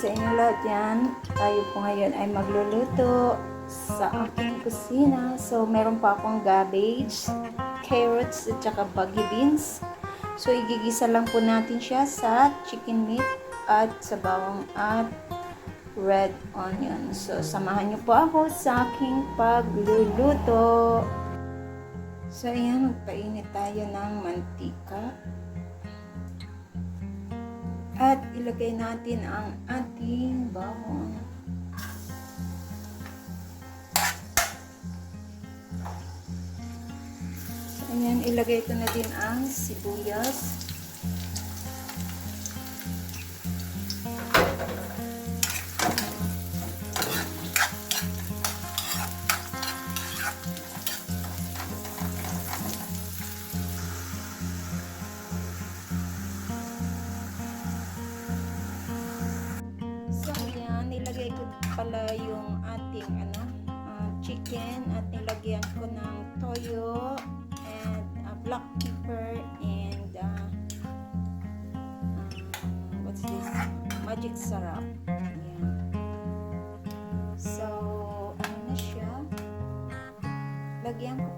sa inyo lahat yan. Tayo po ngayon ay magluluto sa aking kusina. So, meron pa akong cabbage, carrots, at saka baggy beans. So, igigisa lang po natin siya sa chicken meat at sa bawang at red onion. So, samahan niyo po ako sa aking pagluluto. So, ayan, magpainit tayo ng mantika. At ilagay natin ang ating bawang. So, ayan, ilagay ko na din ang sibuyas. Pala yung ating ano, ah, chicken at nilagyan ko ng toyo and ah, black pepper and ah, ah, what's this? Magic sarap. Ayan. So, ano siya? Lagyan ko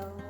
so,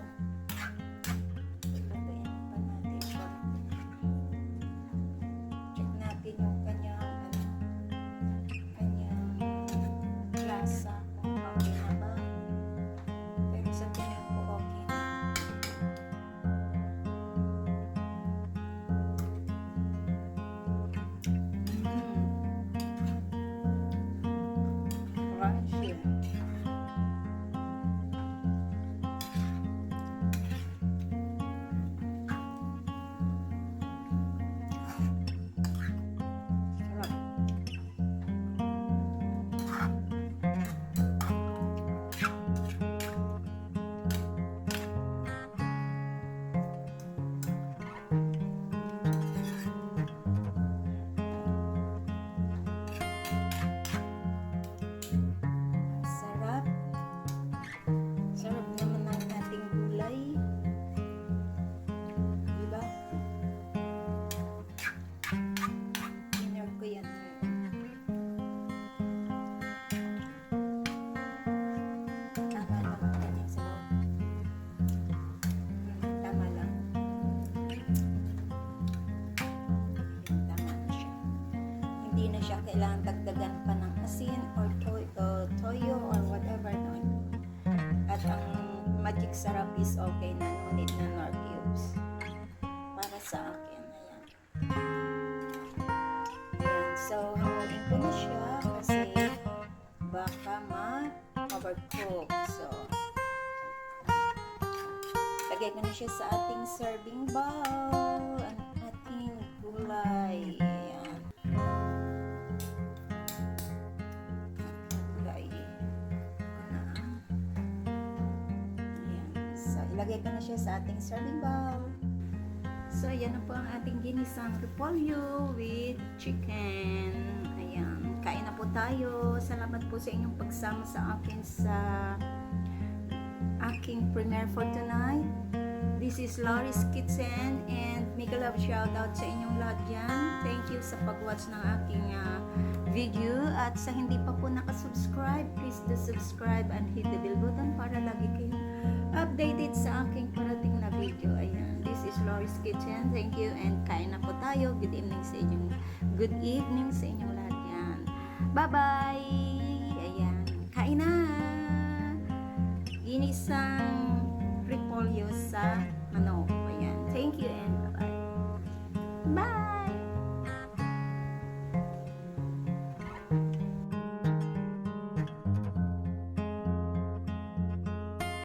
kailangan dagdagan pa ng asin or toy, uh, toyo or whatever. No? At ang magic sarap is okay na no need na nor cubes. Para sa akin. Ayan. Ayan. So, hanguin ko na siya kasi baka ma-overcook. So, lagay ko na siya sa ating serving bowl. Ilagay ko na siya sa ating serving bowl. So, ayan na po ang ating ginisang repolyo with chicken. Ayan. Kain na po tayo. Salamat po sa inyong pagsama sa akin sa aking premiere for tonight. This is Laurie's Kitchen and mega love shout out sa inyong lahat dyan. Thank you sa pag-watch ng aking ah, video at sa hindi pa po nakasubscribe, please do subscribe and hit the bell button para lagi kayong updated sa aking parating na video. Ayan, this is Laurie's Kitchen. Thank you and kain na po tayo. Good evening sa inyong good evening sa inyong lahat yan. Bye-bye! Ayan, kain na! Ginisang repolyo sa manok. Ayan. Thank you and bye-bye. Bye!